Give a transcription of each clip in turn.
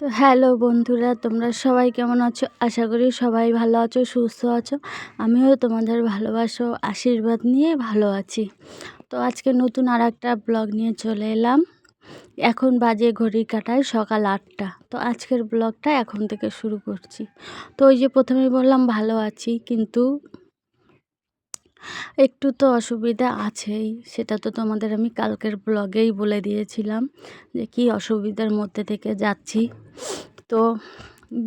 তো হ্যালো বন্ধুরা, তোমরা সবাই কেমন আছো? আশা করি সবাই ভালো আছো, সুস্থ আছো। আমিও তোমাদের ভালোবাসো আশীর্বাদ নিয়ে ভালো আছি। তো আজকে নতুন আর একটা ব্লগ নিয়ে চলে এলাম। এখন বাজে ঘড়ি কাটায় সকাল আটটা। তো আজকের ব্লগটা এখন থেকে শুরু করছি। তো ওই যে প্রথমে বললাম, ভালো আছি, কিন্তু একটু তো অসুবিধা আছেই। সেটা তো তোমাদের আমি কালকের ব্লগেই বলে দিয়েছিলাম যে কি অসুবিধার মধ্যে থেকে যাচ্ছি। তো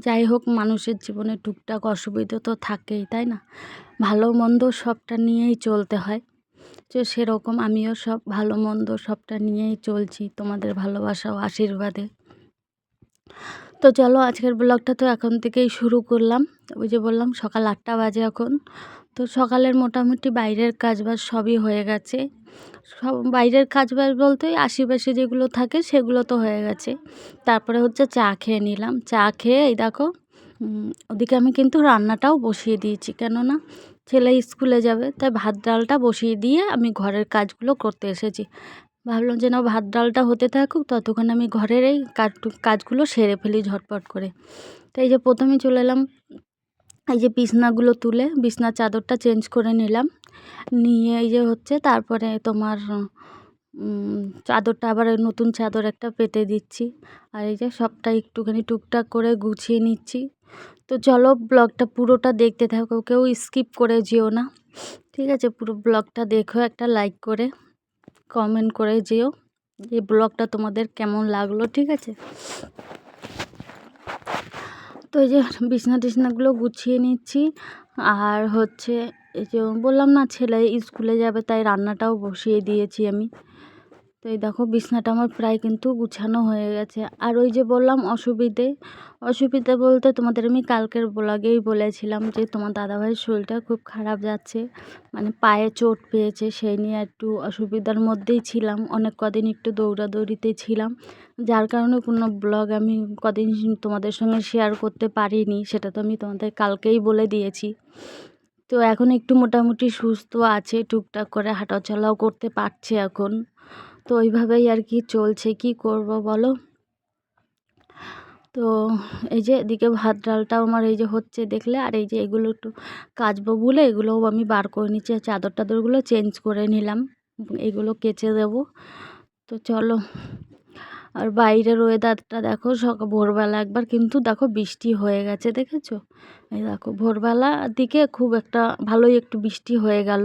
যাই হোক, মানুষের জীবনে টুকটাক অসুবিধা তো থাকেই, তাই না? ভালো মন্দ সবটা নিয়েই চলতে হয়। তো সেরকম আমিও সব ভালো মন্দ সবটা নিয়েই চলছি, তোমাদের ভালোবাসা ও আশীর্বাদে। তো চলো, আজকের ব্লগটা তো এখন থেকেই শুরু করলাম। ওই যে বললাম, সকাল আটটা বাজে এখন। তো সকালের মোটামুটি বাইরের কাজবাজ সবই হয়ে গেছে। সব বাইরের কাজ বাজ বলতে ওই আশেপাশে যেগুলো থাকে সেগুলো তো হয়ে গেছে। তারপরে হচ্ছে চা খেয়ে নিলাম। চা খেয়ে এই দেখো ওদিকে আমি কিন্তু রান্নাটাও বসিয়ে দিয়েছি। কেননা ছেলে স্কুলে যাবে, তাই ভাত ডালটা বসিয়ে দিয়ে আমি ঘরের কাজগুলো করতে এসেছি। ভাবলাম যে না ভাত ডালটা হতে থাকুক, ততক্ষণ আমি ঘরের এই কাজগুলো সেরে ফেলি ঝটপট করে। তাই যে প্রথমে চলে এলাম এই যে বিছনাগুলো তুলে বিছনার চাদরটা চেঞ্জ করে নিলাম। নিয়ে এই যে হচ্ছে তারপরে তোমার চাদরটা আবার নতুন চাদর একটা পেতে দিচ্ছি। আর এই যে সবটা একটুখানি টুকটাক করে গুছিয়ে নিচ্ছি। তো চলো ব্লগটা পুরোটা দেখতে থাকো, কেউ স্কিপ করে যেও না। ঠিক আছে, পুরো ব্লগটা দেখো, একটা লাইক করে, কমেন্ট করে যেও। এই ব্লগটা তোমাদের কেমন লাগল, ঠিক আছে? তো এই যে বিছনা টিছনাগুলো গুছিয়ে নিচ্ছি। আর হচ্ছে এই যে বললাম না ছেলে স্কুলে যাবে, তাই রান্নাটাও বসিয়ে দিয়েছি আমি। তো এই দেখো বিছনাটা আমার প্রায় কিন্তু গুছানো হয়ে গেছে। আর ওই যে বললাম অসুবিধে অসুবিধে বলতে তোমাদের আমি কালকের ব্লগেই বলেছিলাম যে তোমার দাদাভাইয়ের শরীরটা খুব খারাপ যাচ্ছে মানে পায়ে চোট পেয়েছে, সেই নিয়ে একটু অসুবিধার মধ্যেই ছিলাম। অনেক কদিন একটু দৌড়াদৌড়িতে ছিলাম। যার কারণে কোনো ব্লগ আমি কদিন তোমাদের সঙ্গে শেয়ার করতে পারিনি, সেটা তো আমি তোমাদের কালকেই বলে দিয়েছি। তো এখন একটু মোটামুটি সুস্থ আছে, টুকটাক করে হাঁটাচলাও করতে পারছে এখন। তো ওইভাবেই আর কি চলছে, কি করব বলো? তো এই যে এদিকে ভাত ডালটাও আমার এই যে হচ্ছে দেখলে, আর এই যে এগুলো একটু কাচবো বলে এগুলোও আমি বার করে নিচ্ছি চাদর টাদরগুলো চেঞ্জ করে নিলাম, এগুলো কেচে দেবো। তো চলো আর বাইরের ওয়েদারটা দেখো সকাল ভোরবেলা একবার কিন্তু দেখো বৃষ্টি হয়ে গেছে, দেখেছ? এই দেখো, ভোরবেলা দিকে খুব একটা ভালোই একটু বৃষ্টি হয়ে গেল।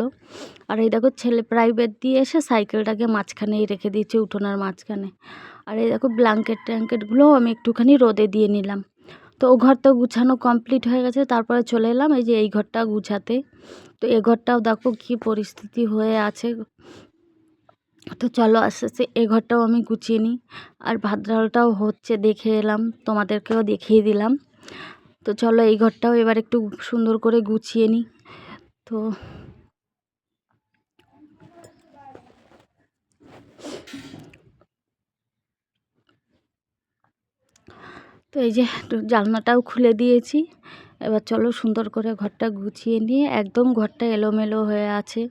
আর এই দেখো, ছেলে প্রাইভেট দিয়ে এসে সাইকেলটাকে মাঝখানেই রেখে দিয়েছে, উঠোনার মাঝখানে। আর এই দেখো ব্ল্যাঙ্কেট ট্যাঙ্কেটগুলোও আমি একটুখানি রোদে দিয়ে নিলাম। তো ও ঘরটা গুছানো কমপ্লিট হয়ে গেছে, তারপরে চলে এলাম এই যে এই ঘরটা গুছাতে। তো এ ঘরটাও দেখো কী পরিস্থিতি হয়ে আছে। তো চলো আস্তে আস্তে এ ঘরটাও আমি গুছিয়ে নিই। আর ভাত ডালটাও হচ্ছে দেখে এলাম, তোমাদেরকেও দেখিয়ে দিলাম। তো চলো এই ঘরটাও এবার একটু সুন্দর করে গুছিয়ে নিই। তো তো এই যে জানলাটাও খুলে দিয়েছি। এবার চলো সুন্দর করে ঘরটা গুছিয়ে নিয়ে একদম ঘরটা এলোমেলো হয়ে আছে।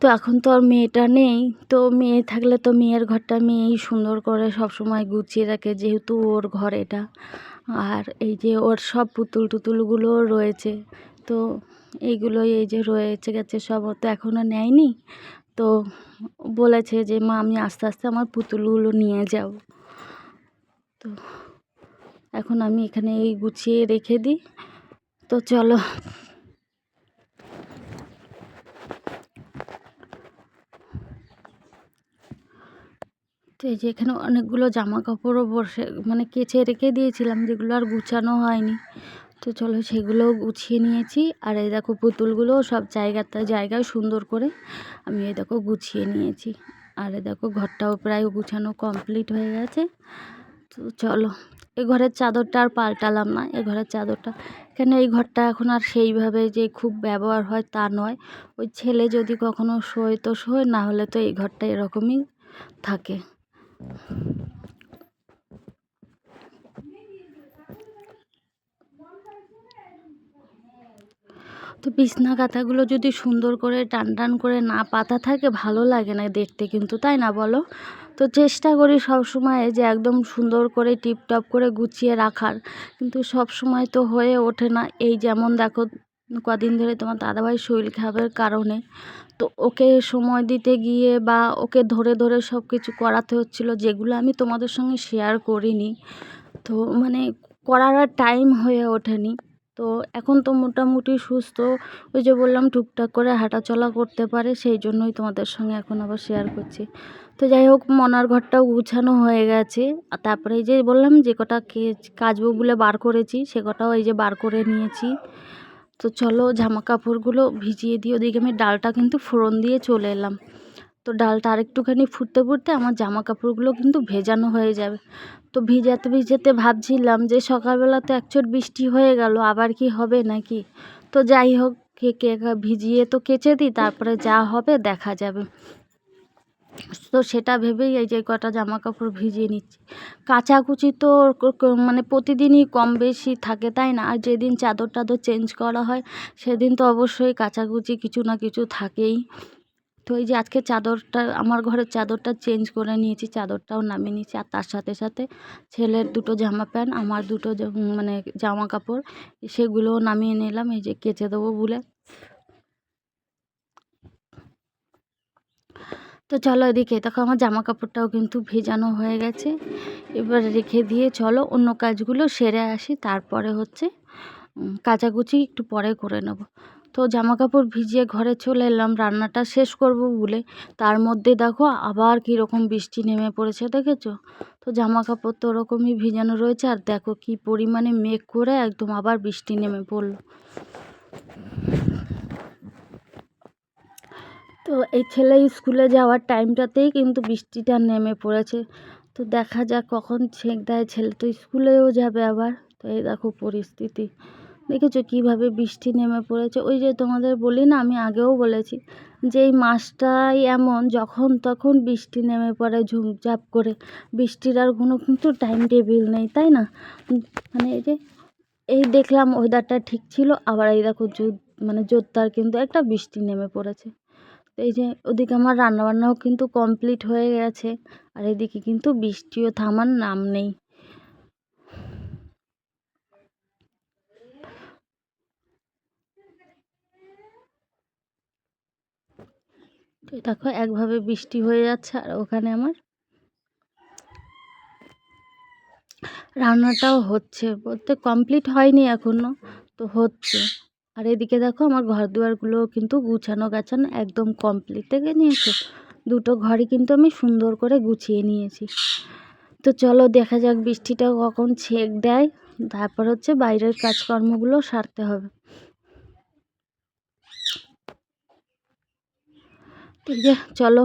তো এখন তো আর মেয়েটা নেই। তো মেয়ে থাকলে তো মেয়ের ঘরটা মেয়েই সুন্দর করে সব সময় গুছিয়ে রাখে, যেহেতু ওর ঘর এটা। আর এই যে ওর সব পুতুল টুতুলগুলোও রয়েছে, তো এইগুলোই এই যে রয়েছে, গেছে সব। তো এখনও নেয়নি। তো বলেছে যে, মা, আমি আস্তে আস্তে আমার পুতুলগুলো নিয়ে যাব। তো এখন আমি এখানে এই গুছিয়ে রেখে দিই। তো চলো তো এই যে এখানে অনেকগুলো জামা কাপড়ও বসে মানে কেচে রেখে দিয়েছিলাম, যেগুলো আর গুছানো হয়নি। তো চলো সেগুলোও গুছিয়ে নিয়েছি। আর এই দেখো পুতুলগুলো সব জায়গাতে জায়গায় সুন্দর করে আমি এই দেখো গুছিয়ে নিয়েছি। আর এই দেখো ঘরটাও প্রায় গুছানো কমপ্লিট হয়ে গেছে। তো চলো এই ঘরের চাদরটা আর পাল্টালাম না এই ঘরের চাদরটা। কেন এই ঘরটা এখন আর সেইভাবে যে খুব ব্যবহার হয় তা নয়। ওই ছেলে যদি কখনো শোয় তো শোয়, না হলে তো এই ঘরটা এরকমই থাকে। তো বিছনা কাঁথাগুলো যদি সুন্দর করে টান টান করে না পাতা থাকে, ভালো লাগে না দেখতে কিন্তু, তাই না বলো? তো চেষ্টা করি সব সময় যে একদম সুন্দর করে টিপটপ করে গুছিয়ে রাখার। কিন্তু সব সময় তো হয়ে ওঠে না। এই যেমন দেখো, কদিন ধরে তোমার দাদাভাই শরীর খারাপের কারণে তো ওকে সময় দিতে গিয়ে বা ওকে ধরে ধরে সব কিছু করাতে হচ্ছিল, যেগুলো আমি তোমাদের সঙ্গে শেয়ার করিনি। তো মানে করার আর টাইম হয়ে ওঠেনি। তো এখন তো মোটামুটি সুস্থ। ওই যে বললাম, টুকটাক করে হাঁটাচলা করতে পারে, সেই জন্যই তোমাদের সঙ্গে এখন আবার শেয়ার করছি। তো যাই হোক, মনার ঘরটাও গুছানো হয়ে গেছে। আর তারপরে এই যে বললাম, যে কটা কাচবো বলে বার করেছি, সে কটাও এই যে বার করে নিয়েছি। তো চলো জামা কাপড়গুলো ভিজিয়ে দিয়ে ওদিকে আমি ডালটা কিন্তু ফোড়ন দিয়ে চলে এলাম। তো ডালটা আরেকটুখানি ফুটতে ফুটতে আমার জামা কাপড়গুলো কিন্তু ভেজানো হয়ে যাবে। তো ভিজাতে ভিজাতে ভাবছিলাম যে সকালবেলা তো একচোট বৃষ্টি হয়ে গেল, আবার কি হবে নাকি? তো যাই হোক কে কে ভিজিয়ে তো কেচে দিই, তারপরে যা হবে দেখা যাবে। তো সেটা ভেবেই এই যে কটা জামা কাপড় ভিজিয়ে নিচ্ছি। কাচাকুচি তো মানে প্রতিদিনই কম বেশি থাকে, তাই না? আর যেদিন চাদর টাদর চেঞ্জ করা হয়, সেদিন তো অবশ্যই কাচাকুচি কিছু না কিছু থাকেই। তো এই যে আজকে চাদরটা, আমার ঘরের চাদরটা চেঞ্জ করে নিয়েছি, চাদরটাও নামিয়ে নিয়েছি। আর তার সাথে সাথে ছেলের দুটো জামা প্যান্ট, আমার দুটো মানে জামা কাপড় সেগুলোও নামিয়ে নিলাম, এই যে কেচে দেবো বলে। তো চলো এদিকে, দেখো আমার জামা কাপড়টাও কিন্তু ভেজানো হয়ে গেছে। এবার রেখে দিয়ে চলো অন্য কাজগুলো সেরে আসি, তারপরে হচ্ছে কাচাকুচি একটু পরে করে নেব। তো জামা কাপড় ভিজিয়ে ঘরে চলে এলাম, রান্নাটা শেষ করব বলে। তার মধ্যে দেখো আবার কীরকম বৃষ্টি নেমে পড়েছে, দেখেছ? তো জামা কাপড় তো ওরকমই ভিজানো রয়েছে, আর দেখো কি পরিমাণে মেঘ করে একদম আবার বৃষ্টি নেমে পড়ল। তো এই ছেলে স্কুলে যাওয়ার টাইমটাতেই কিন্তু বৃষ্টিটা নেমে পড়েছে। তো দেখা যাক কখন ছেঁক দেয় ছেলে। তো স্কুলেও যাবে আবার। তো এই দেখো পরিস্থিতি। দেখেছ কীভাবে বৃষ্টি নেমে পড়েছে? ওই যে তোমাদের বলি না, আমি আগেও বলেছি যে এই মাসটাই এমন, যখন তখন বৃষ্টি নেমে পড়ে ঝুপঝাপ করে। বৃষ্টির আর কোনো কিন্তু টাইম টেবিল নেই, তাই না? মানে এই যে, এই দেখলাম ওয়েদারটা ঠিক ছিল, আবার এই দেখো মানে জোরদার কিন্তু একটা বৃষ্টি নেমে পড়েছে। এই যে ওদিকে আমার রান্নাবান্নাও কিন্তু কমপ্লিট হয়ে গেছে, আর এদিকে কিন্তু বৃষ্টিও থামার নাম নেই। দেখো, একভাবে বৃষ্টি হয়ে যাচ্ছে, আর ওখানে আমার রান্নাটাও হচ্ছে। বলতে কমপ্লিট হয়নি এখনও তো হচ্ছে। আর এদিকে দেখো আমার ঘর দুয়ারগুলো কিন্তু গুছানো গাছানো একদম কমপ্লিট থেকে নিয়েছো দুটো ঘরই কিন্তু আমি সুন্দর করে গুছিয়ে নিয়েছি। তো চলো দেখা যাক বৃষ্টিটা কখন ছেঁক দেয়। তারপর হচ্ছে বাইরের কাজকর্মগুলো সারতে হবে। ঠিক চলো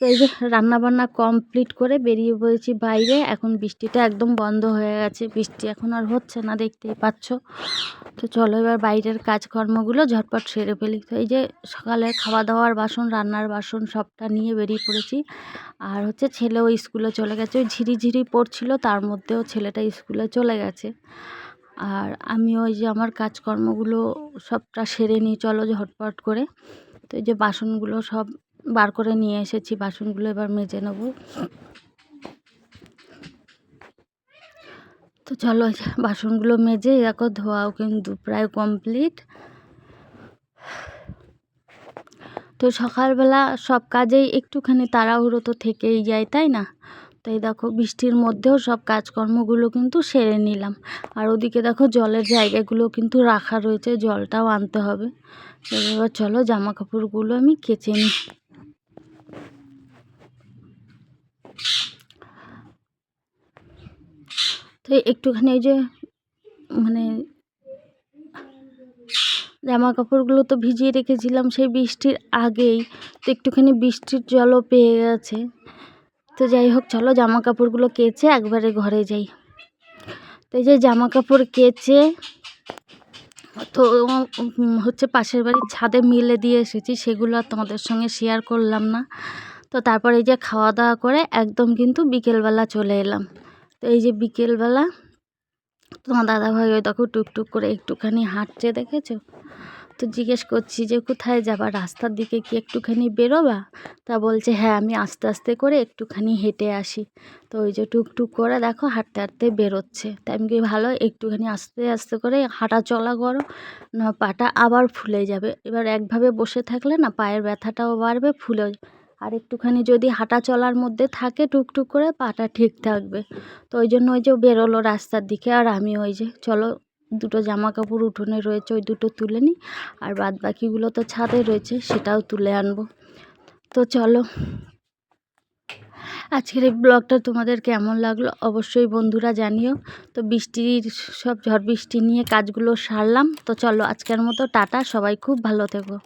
তো এই যে রান্নাবান্না কমপ্লিট করে বেরিয়ে পড়েছি বাইরে। এখন বৃষ্টিটা একদম বন্ধ হয়ে গেছে। বৃষ্টি এখন আর হচ্ছে না, দেখতেই পাচ্ছ। তো চলো এবার বাইরের কাজকর্মগুলো ঝটপট সেরে ফেলি। তো এই যে সকালে খাওয়া দাওয়ার বাসন, রান্নার বাসন সবটা নিয়ে বেরিয়ে পড়েছি। আর হচ্ছে ছেলেও স্কুলে চলে গেছে। ওই ঝিরিঝিরি পড়ছিল, তার মধ্যেও ছেলেটা স্কুলে চলে গেছে। আর আমি ওই যে আমার কাজকর্মগুলো সবটা সেরে নিই, চলো ঝটপট করে। তো এই যে বাসনগুলো সব বার করে নিয়ে এসেছি, বাসনগুলো এবার মেজে নেব। তো চলো বাসনগুলো মেজে দেখো ধোয়াও কিন্তু প্রায় কমপ্লিট। তো সকালবেলা সব কাজেই একটুখানি তাড়াহুড়ো তো থেকেই যায়, তাই না? তাই দেখো বৃষ্টির মধ্যেও সব কাজকর্মগুলো কিন্তু সেরে নিলাম। আর ওদিকে দেখো জলের জায়গাগুলো কিন্তু রাখা রয়েছে, জলটাও আনতে হবে। এবার চলো জামা কাপড়গুলো আমি কেচে নিই। তো একটুখানি ওই যে মানে জামা কাপড়গুলো তো ভিজিয়ে রেখেছিলাম সেই বৃষ্টির আগেই, তো একটুখানি বৃষ্টির জলও পেয়ে গেছে। তো যাই হোক, চলো জামা কাপড়গুলো কেচে একবারে ঘরে যাই। তো এই যে জামা কাপড় কেচে, তো হচ্ছে পাশের বাড়ির ছাদে মিলে দিয়ে এসেছি, সেগুলো আর তোমাদের সঙ্গে শেয়ার করলাম না। তো তারপর এই যে খাওয়া দাওয়া করে একদম কিন্তু বিকেলবেলা চলে এলাম। তো এই যে বিকেলবেলা তোমার দাদাভাই ওই দেখো টুকটুক করে একটুখানি হাঁটছে, দেখেছ? তো জিজ্ঞেস করছি যে কোথায় যাবা, রাস্তার দিকে কি একটুখানি বেরোবা? তা বলছে হ্যাঁ আমি আস্তে আস্তে করে একটুখানি হেঁটে আসি। তো ওই যে টুকটুক করে দেখো হাঁটতে হাঁটতে বেরোচ্ছে। তাই আমি কি ভালো, একটুখানি আস্তে আস্তে করে হাঁটা চলা করো, না পাটা আবার ফুলে যাবে। এবার একভাবে বসে থাকলে না পায়ের ব্যথাটাও বাড়বে ফুলে আর একটুখানি যদি হাঁটা চলার মধ্যে থাকে টুকটুক করে, পাটা ঠিক থাকবে। তো ওই জন্য ওই যে বেরোলো রাস্তার দিকে আর আমি ওই যে, চলো দুটো জামা কাপড় উঠোনে রয়েছে, ওই দুটো তুলে নিই। আর বাদ বাকিগুলো তো ছাদে রয়েছে, সেটাও তুলে আনব। তো চলো। আজকের এই ব্লগটা তোমাদের কেমন লাগল অবশ্যই বন্ধুরা জানিও। তো বৃষ্টির সব ঝড় বৃষ্টি নিয়ে কাজগুলো সারলাম। তো চলো আজকের মতো, টাটা, সবাই খুব ভালো থেকো।